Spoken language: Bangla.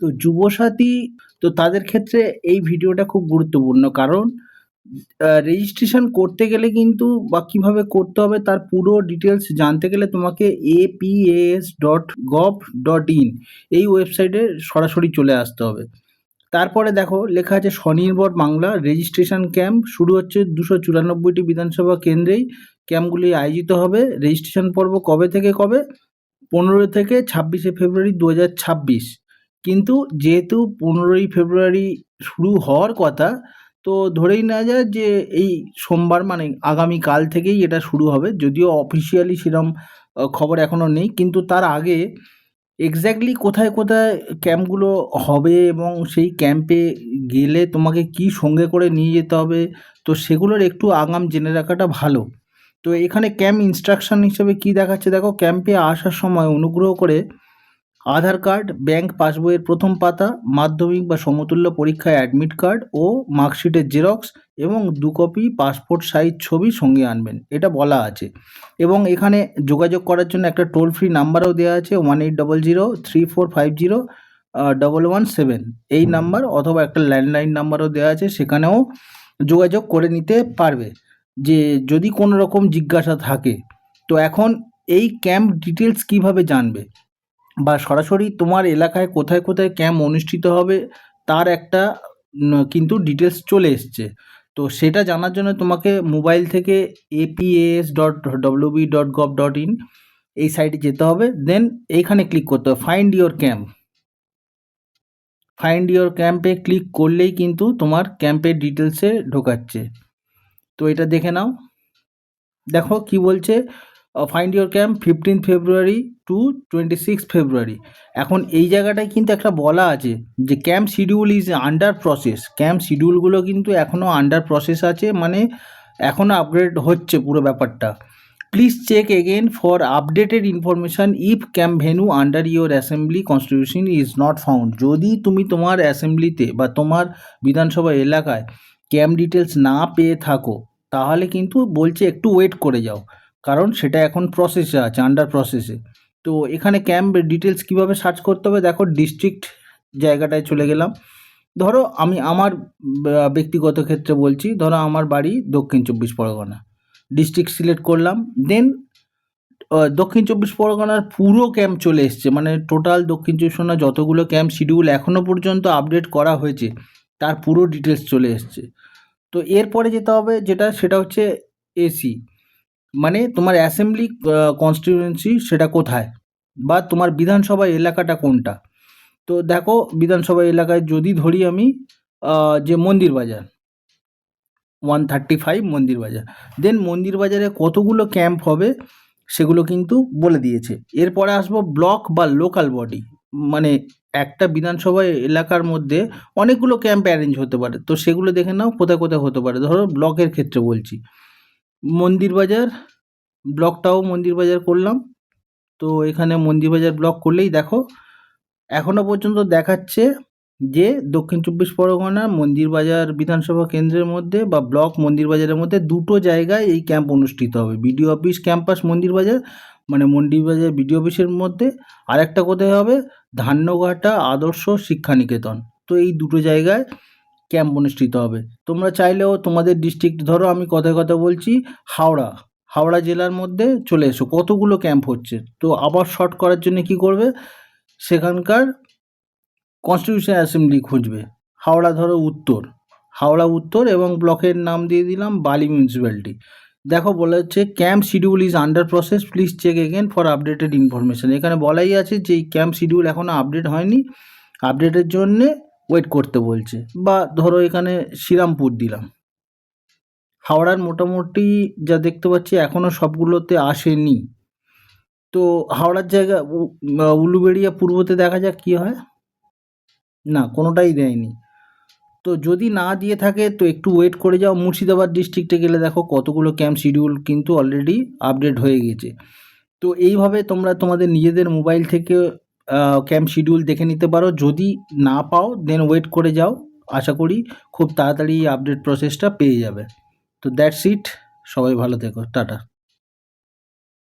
তো যুবসাথী, তো তাদের ক্ষেত্রে এই ভিডিওটা খুব গুরুত্বপূর্ণ। কারণ রেজিস্ট্রেশন করতে গেলে কিন্তু বা কীভাবে করতে হবে তার পুরো ডিটেলস জানতে গেলে তোমাকে APS dot gov dot in এই ওয়েবসাইটে সরাসরি চলে আসতে হবে। তারপরে দেখো, লেখা আছে স্বনির্ভর বাংলা রেজিস্ট্রেশন ক্যাম্প শুরু হচ্ছে দুশো চুরানব্বইটি বিধানসভা কেন্দ্রেই। ক্যাম্পগুলি আয়োজিত হবে। রেজিস্ট্রেশন পর্ব কবে থেকে কবে? পনেরো থেকে ছাব্বিশে ফেব্রুয়ারি দু হাজার ছাব্বিশ। কিন্তু যেহেতু পনেরোই ফেব্রুয়ারি শুরু হওয়ার কথা, তো ধরেই নেওয়া যায় যে এই সোমবার মানে আগামীকাল থেকেই এটা শুরু হবে। যদিও অফিসিয়ালি সেরম খবর এখনও নেই, কিন্তু তার আগে এক্স্যাক্টলি কোথায় কোথায় ক্যাম্পগুলো হবে এবং সেই ক্যাম্পে গেলে তোমাকে কি সঙ্গে করে নিয়ে যেতে হবে, তো সেগুলোর একটু আগাম জেনে রাখাটা ভালো। তো এখানে ক্যাম্প ইনস্ট্রাকশন হিসেবে কি দেখাচ্ছে? দেখো, ক্যাম্পে আসার সময় অনুগ্রহ করে আধার কার্ড ব্যাংক পাসবইয়ের প্রথম পাতা মাধ্যমিক বা সমতুল্য পরীক্ষায় অ্যাডমিট কার্ড ও মার্কশিটের জেরক্স এবং দু কপি পাসপোর্ট সাইজ ছবি সঙ্গে আনবেন। এটা বলা আছে। এবং এখানে যোগাযোগ করার জন্য একটা টোল ফ্রি নাম্বারও দেওয়া আছে one eight double zero three four five zero double one seven এই নাম্বার অথবা একটা ল্যান্ডলাইন নাম্বারও দেওয়া আছে সেখানেও যোগাযোগ করে নিতে পারবে। যে যদি কোনো রকম জিজ্ঞাসা থাকে তো এখন এই ক্যাম্প ডিটেলস কীভাবে জানবে? বা সরাসরি তোমার এলাকায় কোথায় কোথায় ক্যাম্প অনুষ্ঠিত হবে, তার একটা কিন্তু ডিটেলস চলে এসছে। তো সেটা জানার জন্য তোমাকে মোবাইল থেকে APS dot WB dot gov dot in এই সাইটে যেতে হবে। দেন এইখানে ক্লিক করতে হবে find your camp find your ক্যাম্পে ক্লিক করলেই কিন্তু তোমার ক্যাম্পের ডিটেলসে ঢোকাচ্ছে। তো এটা দেখে নাও। দেখো কি বলছে find your camp fifteen February two twenty six February এখন এই জায়গাটায় কিন্তু একটা বলা আছে যে camp schedule is under process camp শিডিউলগুলো কিন্তু এখনও আন্ডার প্রসেস আছে মানে এখনও আপগ্রেড হচ্ছে পুরো ব্যাপারটা। Please check again for updated information if camp venue under your assembly constitution is not found যদি তুমি তোমার অ্যাসেম্বলিতে বা তোমার বিধানসভা এলাকায় ক্যাম্প ডিটেলস না পেয়ে থাকো, তাহলে কিন্তু বলছে একটু ওয়েট করে যাও। কারণ সেটা এখন প্রসেসে আছে আন্ডার প্রসেসে তো এখানে ক্যাম্প ডিটেলস কীভাবে সার্চ করতে হবে? দেখো ডিস্ট্রিক্ট জায়গাটায় চলে গেলাম। ধরো, আমি আমার ব্যক্তিগত ক্ষেত্রে বলছি, ধরো আমার বাড়ি দক্ষিণ চব্বিশ পরগনা। ডিস্ট্রিক্ট সিলেক্ট করলাম দেন দক্ষিণ চব্বিশ পরগনার পুরো ক্যাম্প চলে এসছে। মানে টোটাল দক্ষিণ চব্বিশ পরগনা যতগুলো ক্যাম্প শিডিউল এখনও পর্যন্ত আপডেট করা হয়েছে, তার পুরো ডিটেলস চলে এসছে। তো এরপরে যেতে হবে, যেটা, সেটা হচ্ছে এসি মানে তোমার অ্যাসেম্বলি কনস্টিটিউয়েন্সি সেটা কোথায়? বা তোমার বিধানসভা এলাকাটা কোনটা? তো দেখো, বিধানসভা এলাকায় যদি ধরি আমি যে মন্দির বাজার ওয়ান থার্টি ফাইভ মন্দির বাজার দেন মন্দির বাজারে কতগুলো ক্যাম্প হবে সেগুলো কিন্তু বলে দিয়েছে। এরপরে আসব ব্লক বা লোকাল বডি মানে একটা বিধানসভা এলাকার মধ্যে অনেকগুলো ক্যাম্প অ্যারেঞ্জ হতে পারে। তো সেগুলো দেখে নাও, কোথায় কোথায় হতে পারে। ধরো ব্লকের ক্ষেত্রে বলছি। মন্দির বাজার, ব্লকটাও মন্দির বাজার করলাম। তো এখানে মন্দির বাজার ব্লক করলেই দেখো এখনও পর্যন্ত দেখাচ্ছে যে দক্ষিণ চব্বিশ পরগনা মন্দির বাজার বিধানসভা কেন্দ্রের মধ্যে বা ব্লক মন্দির বাজারের মধ্যে দুটো জায়গায় এই ক্যাম্প অনুষ্ঠিত হবে। বিডিও অফিস ক্যাম্পাস মন্দির বাজার মানে মন্দির বাজার বিডিও অফিসের মধ্যে। আর একটা কোথায় হবে? ধান্যঘাটা আদর্শ শিক্ষানিকেতন। তো এই দুটো জায়গায় ক্যাম্প অনুষ্ঠিত হবে। তোমরা চাইলেও তোমাদের ডিস্ট্রিক্ট ধরো আমি কথায় কথা বলছি, হাওড়া। হাওড়া জেলার মধ্যে চলে এসো। কতগুলো ক্যাম্প হচ্ছে? তো আবার শর্ট করার জন্য কি করবে? সেখানকার কনস্টিটিউশন অ্যাসেম্বলি খুঁজবে। হাওড়া ধরো উত্তর। হাওড়া উত্তর এবং ব্লকের নাম দিয়ে দিলাম বালি মিউনিসিপ্যালিটি দেখো বলা হচ্ছে camp schedule is under process please check again for updated information এখানে বলাই আছে যে এই ক্যাম্প শিডিউল এখনও আপডেট হয়নি। আপডেটের জন্যে ওয়েট করতে বলছে। বা ধরো এখানে শ্রীরামপুর দিলাম। হাওড়ার মোটামুটি যা দেখতে পাচ্ছি এখনও সবগুলোতে আসেনি। তো হাওড়ার জায়গা উলুবেড়িয়া পূর্বতে দেখা যাক কী হয়। না, কোনোটাই দেয়নি। তো যদি না দিয়ে থাকে, তো একটু ওয়েট করে যাও। মুর্শিদাবাদ ডিস্ট্রিক্টে গেলে দেখো কতগুলো ক্যাম্প শিডিউল কিন্তু অলরেডি আপডেট হয়ে গেছে। তো এইভাবে তোমরা তোমাদের নিজেদের মোবাইল থেকে ক্যাম্প শিডিউল দেখে নিতে পারো। যদি না পাও দেন ওয়েট করে যাও। আশা করি খুব তাড়াতাড়ি আপডেট প্রসেসটা পেয়ে যাবে। তো দ্যাটস ইট সবাই ভালো থেকো। টাটা।